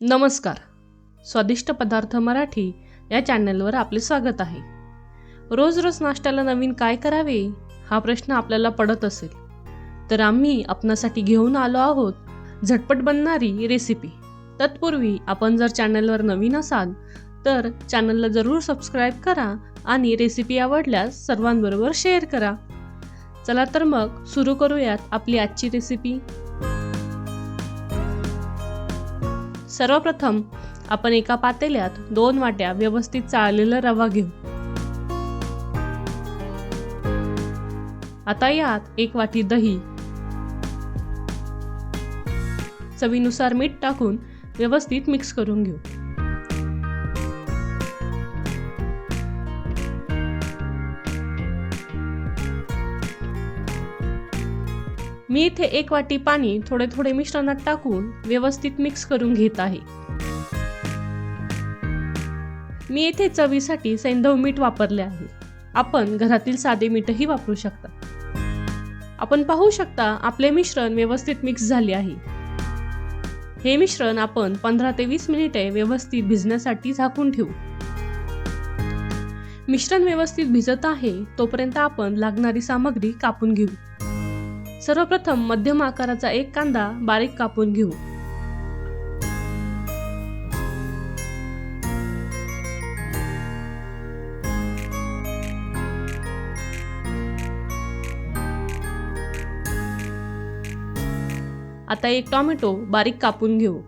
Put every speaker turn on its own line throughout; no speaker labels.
नमस्कार. स्वादिष्ट पदार्थ मराठी या चॅनलवर आपले स्वागत आहे. रोज रोज नाश्त्याला नवीन काय करावे? हा प्रश्न आपल्याला पडत असेल. तर आम्ही आपणासाठी घेऊन आलो आहोत झटपट बनणारी रेसिपी तत्पूर्वी आपण जर चॅनलवर नवीन असाल तर चॅनलला जरूर सबस्क्राईब करा आणि रेसिपी आवडल्यास सर्वांबरोबर शेअर करा. चला तर मग सुरू करूयात आपली आजची रेसिपी सर्वप्रथम आपण एका पातेल्यात दोन वाट्या व्यवस्थित चाळलेला रवा घेऊ. आता यात एक वाटी दही. चवीनुसार मीठ टाकून व्यवस्थित मिक्स करून घेऊ. मी इथे एक वाटी पाणी थोडे थोडे मिश्रणात टाकून व्यवस्थित मिक्स करून घेत आहे. मी येथे चवीसाठी सैंधव मीठ वापरले आहे. आपण घरातील साधे मीठही वापरू शकता. आपण पाहू शकता आपले मिश्रण व्यवस्थित मिक्स झाले आहे. हे मिश्रण आपण पंधरा ते वीस मिनिटे व्यवस्थित भिजण्यासाठी झाकून ठेवू. मिश्रण व्यवस्थित भिजत आहे तोपर्यंत आपण लागणारी सामग्री कापून घेऊ. सर्वप्रथम मध्यम आकाराचा एक कांदा बारीक कापून घेऊ. आता एक टॉमॅटो बारीक कापून घेऊ.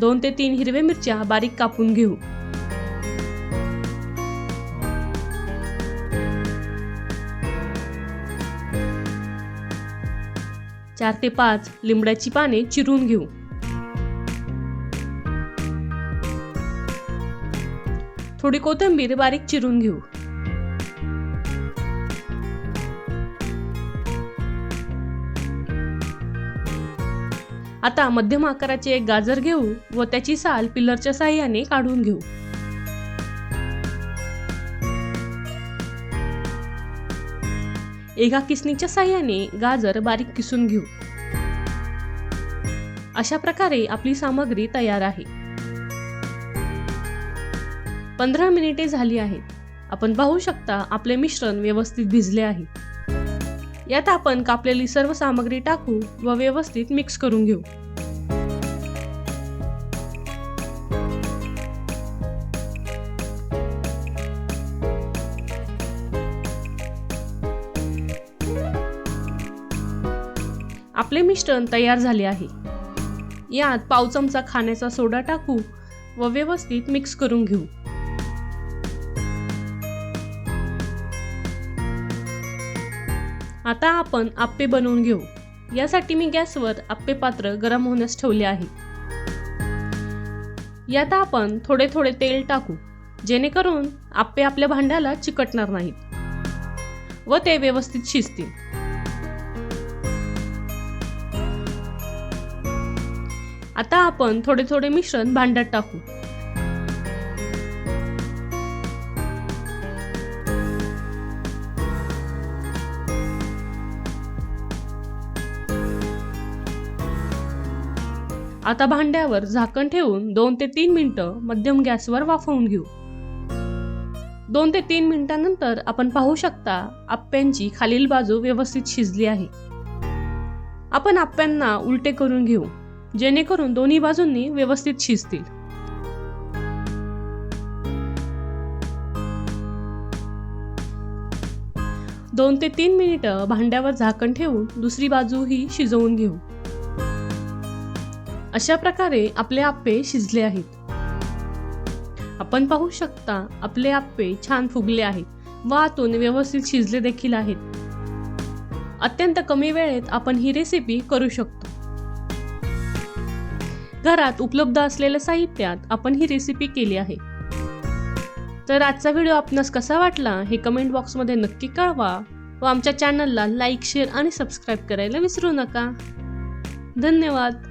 दोन ते तीन हिरव्या मिरच्या बारीक कापून घेऊ. चार ते पाच लिंबड्याची पाने चिरून घेऊ. थोडी कोथिंबीर बारीक चिरून घेऊ. आता मध्यम आकाराचे एक गाजर घेऊ व त्याची साल पिलरच्या साह्याने काढून घेऊ. एका किसणीच्या साह्याने गाजर बारीक किसून घेऊ. अशा प्रकारे आपली सामग्री तयार आहे. पंधरा मिनिटे झाली आहेत. आपण पाहू शकता आपले मिश्रण व्यवस्थित भिजले आहे. यात आपण कापलेली सर्व सामग्री टाकू व व्यवस्थित मिक्स करून घेऊ. आपले मिश्रण तयार झाले आहे. यात पाव चमचा खाण्याचा सोडा टाकू व व्यवस्थित मिक्स करून घेऊ. आता आपण आप्पे बनवून घेऊ. यासाठी मी गॅसवर आप्पे पात्र गरम होण्यास ठेवले आहे. यात आपण थोडे थोडे तेल टाकू जेणेकरून आप्पे आपल्या भांड्याला चिकटणार नाहीत व ते व्यवस्थित शिजतील. आता आपण थोडे थोडे मिश्रण भांड्यात टाकू. आता भांड्यावर झाकण ठेवून दोन ते तीन मिनटं मध्यम गॅसवर वाफवून घेऊ. दोन ते तीन मिनिटांनंतर आपण पाहू शकता आप्प्यांची खालील बाजू व्यवस्थित शिजली आहे. आपण आप्प्यांना उलटे करून घेऊ जेणेकरून दोन्ही बाजूंनी व्यवस्थित शिजतील. दोन ते तीन मिनिटं भांड्यावर झाकण ठेवून दुसरी बाजूही शिजवून घेऊ. अशा प्रकारे आपले आप्पे शिजले आहेत. आपण पाहू शकता आपले आप्पे छान फुगले आहेत. व आतून व्यवस्थित शिजले देखील आहेत. अत्यंत कमी वेळेत आपण ही रेसिपी करू शकतो. घरात उपलब्ध असलेल्या साहित्यात आपण ही रेसिपी केली आहे. तर आजचा व्हिडिओ आपणास कसा वाटला हे कमेंट बॉक्समध्ये नक्की कळवा व आमच्या चॅनलला लाईक शेअर आणि सबस्क्राईब करायला विसरू नका. धन्यवाद.